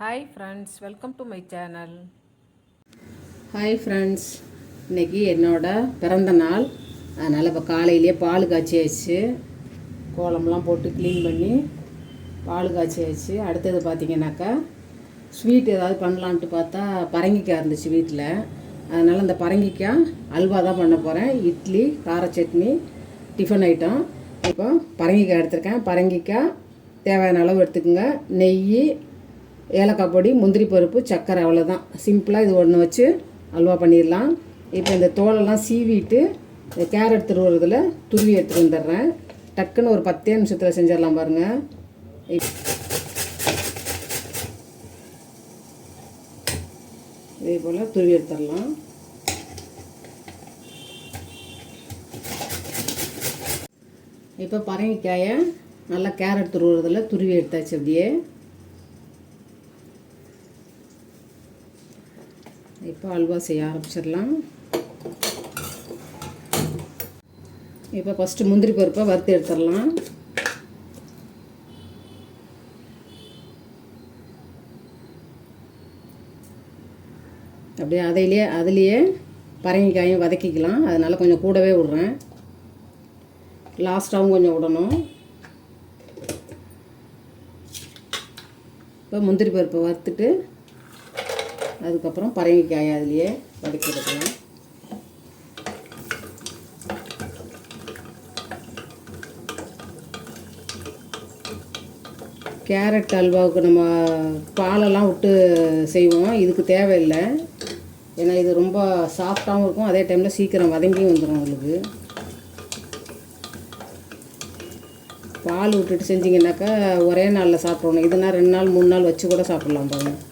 Hi friends welcome to my channel hi friends இன்னைக்கு என்னோட பிறந்த நாள். அதனால் இப்போ காலையிலேயே பால் காய்ச்சியாச்சு. கோலம்லாம் போட்டு க்ளீன் பண்ணி பால் காய்ச்சியாச்சு. அடுத்தது பார்த்தீங்கன்னாக்கா ஸ்வீட் ஏதாவது பண்ணலான்ட்டு பார்த்தா பரங்கிக்காய் இருந்துச்சு வீட்டில் அதனால் அந்த பரங்கிக்காய் அல்வா தான் பண்ண போகிறேன் இட்லி கார சட்னி டிஃபன் ஐட்டம் இப்போ பரங்கிக்காய் எடுத்திருக்கேன். பரங்கிக்காய் தேவையான அளவு எடுத்துக்கோங்க. நெய் ஏலக்காய் பொடி முந்திரி பருப்பு சர்க்கரை அவ்வளோதான் சிம்பிளாக இது ஒன்று வச்சு அல்வா பண்ணிடலாம். இப்போ இந்த தோலெல்லாம் சீவிட்டு இந்த கேரட் துருவுறதுல துருவி எடுத்துகிட்டு வந்துடுறேன். டக்குன்னு ஒரு பத்தே நிமிஷத்தில் செஞ்சிடலாம் பாருங்கள் இப் இதே போல் துருவி எடுத்துடலாம். இப்போ பரங்கிக்காயை நல்லா கேரட் துருவுறதில் துருவி எடுத்தாச்சு அப்படியே. இப்போ அல்வா செய்ய ஆரம்பிச்சிடலாம். இப்போ ஃபஸ்ட்டு முந்திரி பருப்பை வறுத்து எடுத்துடலாம். அப்படியே அதிலே அதுலேயே பரங்கிக்காயும் வதக்கிக்கலாம். அதனால் கொஞ்சம் கூடவே விட்றேன். லாஸ்ட்டாகவும் கொஞ்சம் விடணும். இப்போ முந்திரி பருப்பை வறுத்துட்டு அதுக்கப்புறம் பரங்கிக்காய் அதுலேயே வதக்கி எடுக்கலாம் கேரட் அல்வாவுக்கு நம்ம பாலெல்லாம் விட்டு செய்வோம். இதுக்கு தேவையில்லை. ஏன்னா இது ரொம்ப சாஃப்டாகவும் இருக்கும். அதே டைமில் சீக்கிரம் வதங்கியும் வந்துடும் உங்களுக்கு. பால் விட்டுட்டு செஞ்சிங்கனாக்கா ஒரே நாளில் சாப்பிடணும். இதுனா ரெண்டு நாள் மூணு நாள் வச்சு கூட சாப்பிட்லாம் பாருங்கள்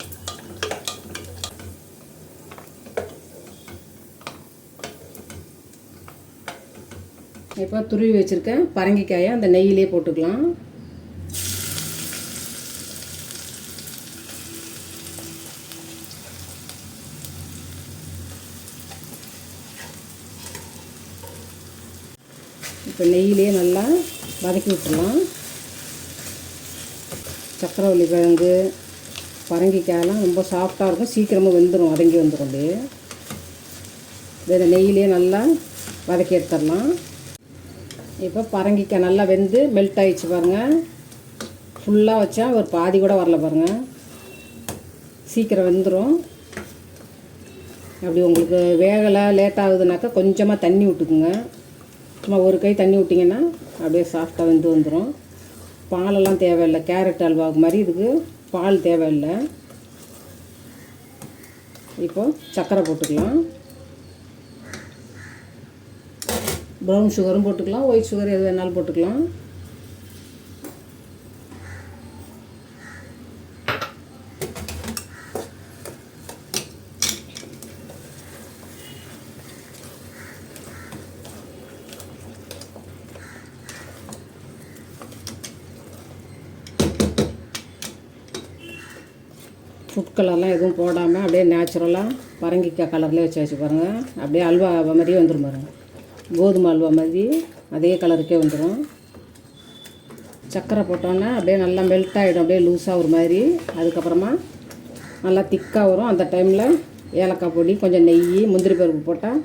இப்போ துருவி வச்சுருக்கேன் பரங்கிக்காயை அந்த நெய்யிலே போட்டுக்கலாம். இப்போ நெய்யிலே நல்லா வதக்கி விட்டுறலாம் சக்கரவள்ளி கிழங்கு பரங்கிக்காயெல்லாம் ரொம்ப சாஃப்டாக இருக்கும். சீக்கிரமாக வெந்துடும் வதங்கி வந்துடும் அப்படியே. இதை நெய்யிலே நல்லா வதக்கி எடுத்துடலாம். இப்போ பரங்கிக்காய் நல்லா வெந்து மெல்ட் ஆகிடுச்சு பாருங்கள் ஃபுல்லாக வச்சா ஒரு பாதி கூட வரல பாருங்கள் சீக்கிரம் வெந்துடும் அப்படி உங்களுக்கு வேகலை லேட் ஆகுதுனாக்கா கொஞ்சமாக தண்ணி விட்டுக்குங்க. சும்மா ஒரு கை தண்ணி விட்டிங்கன்னா அப்படியே சாஃப்டாக வெந்து வந்துடும் பாலெல்லாம் தேவையில்லை கேரட் அல்வாவுக்கு மாதிரி இதுக்கு பால் தேவையில்லை. இப்போ சர்க்கரை போட்டுக்கலாம். ப்ரௌன் சுகரும் போட்டுக்கலாம். ஒயிட் சுகர் எது வேணாலும் போட்டுக்கலாம். ஃபுட் கலர்லாம் எதுவும் போடாமல் அப்படியே நேச்சுரலாக பரங்கிக்காய் கலர்லேயே வச்சு வச்சு பாருங்கள் அப்படியே அல்வா மாதிரியே வந்துடும் பாருங்கள் கோதுமை அல்வா மாதிரி அதே கலருக்கே வந்துடும் சர்க்கரை போட்டோன்னே அப்படியே நல்லா மெல்ட் ஆகிடும் அப்படியே லூஸாக ஒரு மாதிரி. அதுக்கப்புறமா நல்லா திக்காக வரும். அந்த டைமில் ஏலக்காய் பொடி கொஞ்சம் நெய் முந்திரி பருப்பு போட்டால்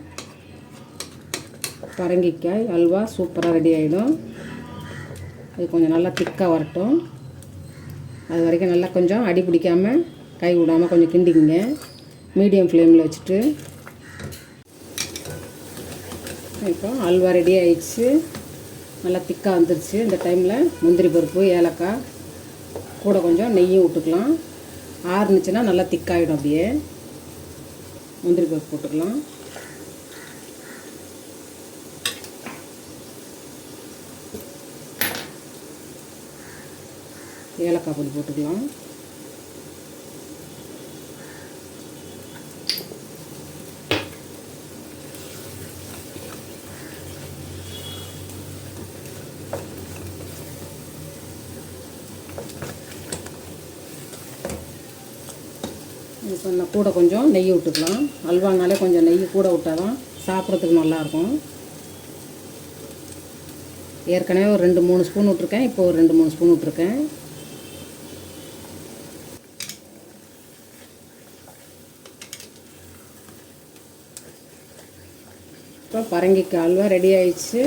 பரங்கிக்காய் அல்வா சூப்பராக ரெடி ஆகிடும் அது கொஞ்சம் நல்லா திக்காக வரட்டும். அது வரைக்கும் நல்லா கொஞ்சம் அடி பிடிக்காமல் கை விடாமல் கொஞ்சம் கிண்டிக்குங்க. மீடியம் ஃப்ளேமில் வச்சுட்டு இப்போ அல்வா ரெடி ஆயிடுச்சு. நல்லா திக்காக வந்துருச்சு. இந்த டைமில் முந்திரி பருப்பு ஏலக்காய் கூட கொஞ்சம் நெய்யும் விட்டுக்கலாம். ஆறுனுச்சுன்னா நல்லா திக்காகிடும் அப்படியே. முந்திரி பருப்பு போட்டுக்கலாம். ஏலக்காய் பொடி போட்டுக்கலாம். இப்போ நான் கூட கொஞ்சம் நெய் விட்டுக்கலாம். அல்வானாலே கொஞ்சம் நெய் கூட விட்டால் தான் சாப்பிட்றதுக்கு நல்லாயிருக்கும். ஏற்கனவே ஒரு ரெண்டு மூணு ஸ்பூன் விட்ருக்கேன் இப்போ ஒரு ரெண்டு மூணு ஸ்பூன் விட்ருக்கேன் இப்போ பரங்கிக்கு அல்வா ரெடி ஆயிடுச்சு.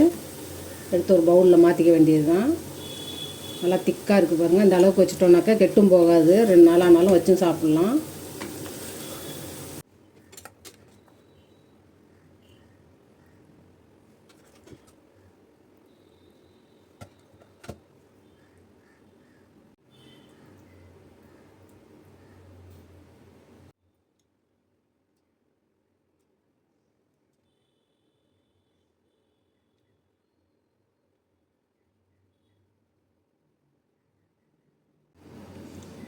எடுத்து ஒரு பவுலில் மாற்றிக்க வேண்டியது தான் நல்லா திக்காக இருக்குது பாருங்கள் இந்த அளவுக்கு வச்சுட்டோன்னாக்கா கெட்டும் போகாது. ரெண்டு நாளானாலும் வச்சும் சாப்பிட்லாம்.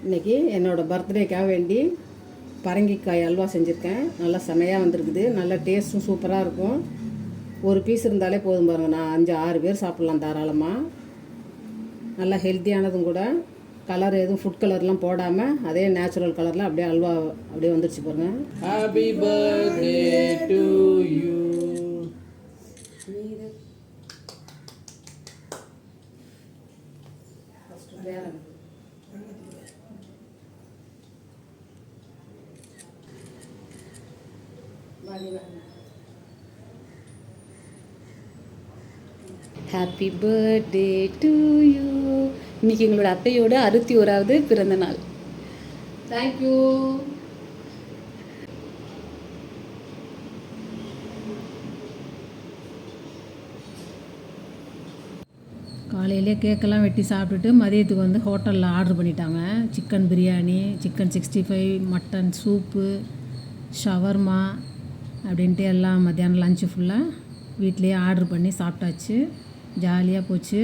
இன்றைக்கி என்னோடய பர்த்டேக்காக வேண்டி பரங்கிக்காய் அல்வா செஞ்சுருக்கேன். நல்லா செமையாக வந்திருக்குது. நல்லா டேஸ்ட்டும் சூப்பராக இருக்கும். ஒரு பீஸ் இருந்தாலே போதும் பாருங்கள் நான் அஞ்சு ஆறு பேர் சாப்பிட்லாம் தாராளமாக நல்லா ஹெல்த்தியானதும் கூட. கலர் எதுவும் ஃபுட் கலர்லாம் போடாமல் அதே நேச்சுரல் கலரில் அப்படியே அல்வா அப்படியே வந்துருச்சு பாருங்கள் happy birthday happy birthday to you இன்னைக்கு எங்களோட அத்தையோட அறுபத்தி ஓராவது பிறந்த நாள். தேங்க்யூ காலையிலே கேக்கெல்லாம் வெட்டி சாப்பிட்டுட்டு மதியத்துக்கு வந்து ஹோட்டலில் ஆர்டர் பண்ணிட்டாங்க. Chicken biryani chicken sixty five mutton soup shawarma அப்படின்ட்டு எல்லாம் மத்தியானம் லஞ்சு ஃபுல்லாக வீட்லேயே ஆர்டர் பண்ணி சாப்பிட்டாச்சு. ஜாலியாக போச்சு.